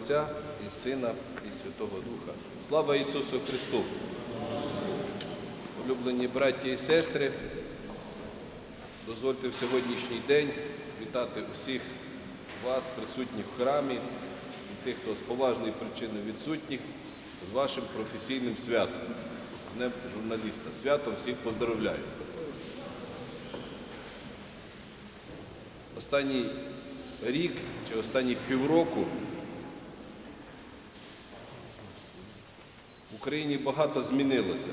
Отця і Сина, і Святого Духа. Слава Ісусу Христу! Улюблені браті і сестри, дозвольте в сьогоднішній день вітати усіх вас, присутніх в храмі, і тих, хто з поважної причини відсутніх, з вашим професійним святом, з Днем журналіста. Свято всіх поздравляю. Останній рік чи останніх півроку Україні багато змінилося.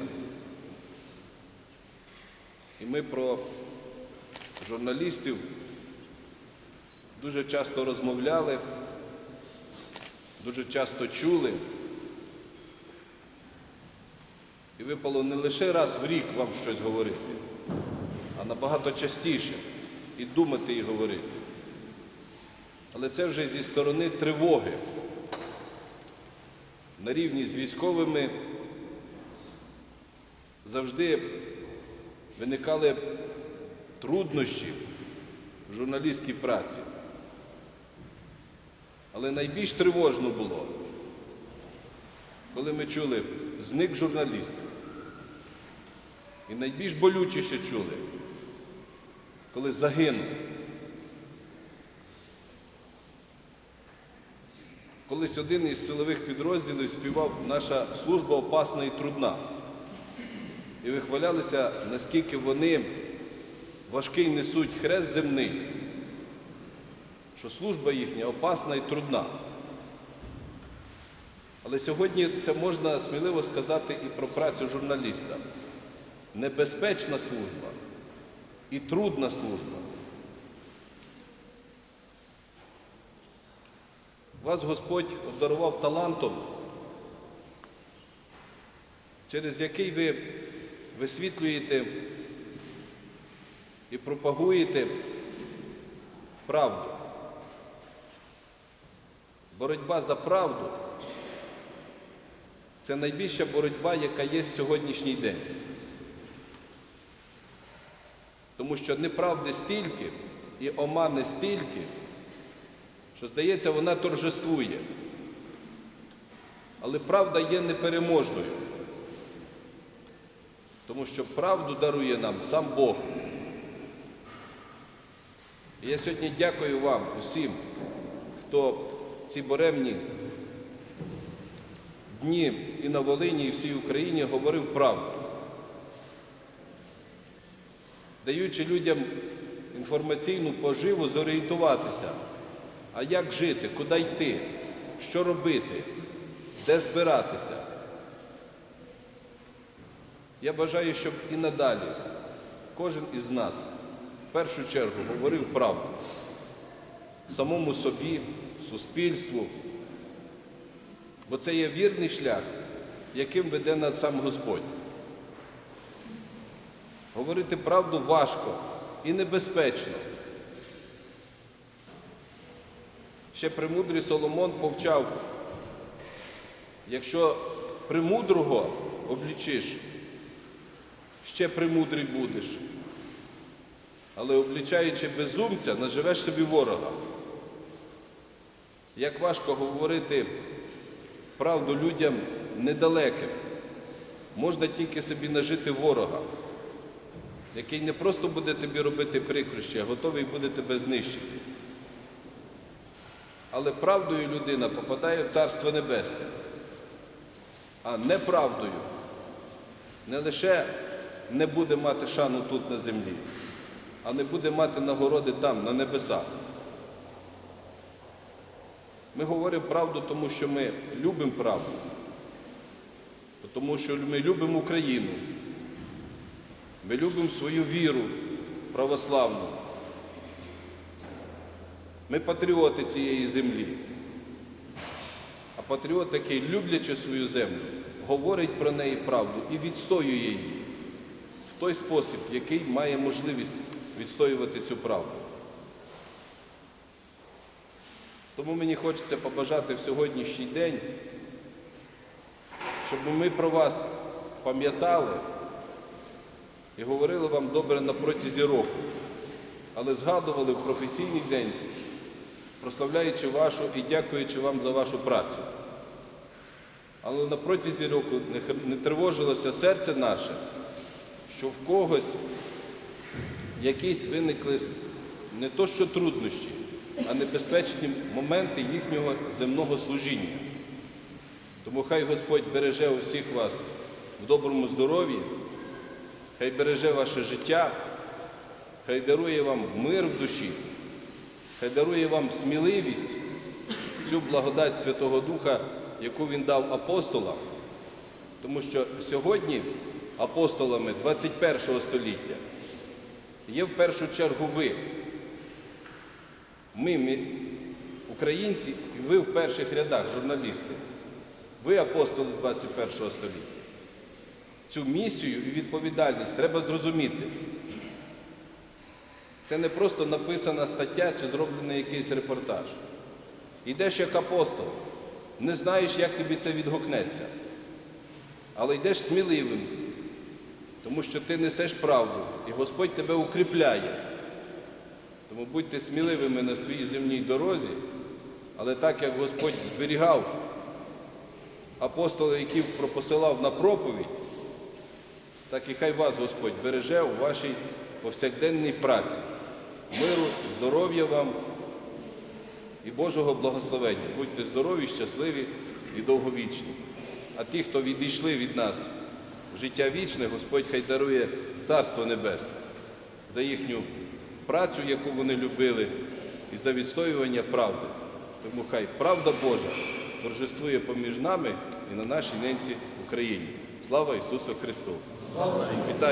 І ми про журналістів дуже часто розмовляли, дуже часто чули. І випало не лише раз в рік вам щось говорити, а набагато частіше і думати і говорити. Але це вже зі сторони тривоги. На рівні з військовими завжди виникали труднощі в журналістській праці. Але найбільш тривожно було, коли ми чули зник журналіст. І найбільш болючіше чули, коли загинув. Колись один із силових підрозділів співав наша служба опасна і трудна. І вихвалялися, наскільки вони важкий несуть хрест земний, що служба їхня опасна і трудна. Але сьогодні це можна сміливо сказати і про працю журналіста. Небезпечна служба і трудна служба. Вас Господь обдарував талантом, через який ви висвітлюєте і пропагуєте правду. Боротьба за правду це найбільша боротьба, яка є в сьогоднішній день. Тому що неправди стільки і омани стільки, що, здається, вона торжествує. Але правда є непереможною. Тому що правду дарує нам сам Бог. І я сьогодні дякую вам усім, хто ці боремні дні і на Волині, і всій Україні говорив правду, даючи людям інформаційну поживу зорієнтуватися, а як жити, куди йти, що робити, де збиратися. Я бажаю, щоб і надалі кожен із нас в першу чергу говорив правду самому собі, суспільству, бо це є вірний шлях, яким веде нас сам Господь. Говорити правду важко і небезпечно. Ще премудрий Соломон повчав, якщо премудрого облічиш, ще премудрий будеш. Але облічаючи безумця, наживеш собі ворога. Як важко говорити правду людям недалеким. Можна тільки собі нажити ворога, який не просто буде тобі робити прикрощі, а готовий буде тебе знищити. Але правдою людина попадає в Царство Небесне, а неправдою не лише не буде мати шану тут на землі, а не буде мати нагороди там, на небесах. Ми говоримо правду, тому що ми любимо правду, тому що ми любимо Україну, ми любимо свою віру православну. Ми патріоти цієї землі. А патріот, який, люблячи свою землю, говорить про неї правду і відстоює її в той спосіб, який має можливість відстоювати цю правду. Тому мені хочеться побажати в сьогоднішній день, щоб ми про вас пам'ятали і говорили вам добре на протязі року, але згадували в професійний день прославляючи вашу і дякуючи вам за вашу працю. Але на протязі року не тривожилося серце наше, що в когось якісь виникли не то що труднощі, а небезпечні моменти їхнього земного служіння. Тому хай Господь береже усіх вас в доброму здоров'ї, хай береже ваше життя, хай дарує вам мир в душі, хай дарує вам сміливість, цю благодать Святого Духа, яку Він дав апостолам. Тому що сьогодні апостолами 21 століття є в першу чергу ви. Ми, мі- українці, і ви в перших рядах, журналісти. Ви апостоли 21 століття. Цю місію і відповідальність треба зрозуміти. Це не просто написана стаття чи зроблений якийсь репортаж. Йдеш як апостол, не знаєш, як тобі це відгукнеться. Але йдеш сміливим, тому що ти несеш правду, і Господь тебе укріпляє. Тому будьте сміливими на своїй земній дорозі, але так як Господь зберігав апостолів, яких пропосилав на проповідь, так і хай вас Господь береже у вашій повсякденній праці. Миру, здоров'я вам і Божого благословення. Будьте здорові, щасливі і довговічні. А ті, хто відійшли від нас в життя вічне, Господь хай дарує Царство Небесне за їхню працю, яку вони любили, і за відстоювання правди. Тому хай правда Божа торжествує поміж нами і на нашій ненці Україні. Слава Ісусу Христу! Вітаю!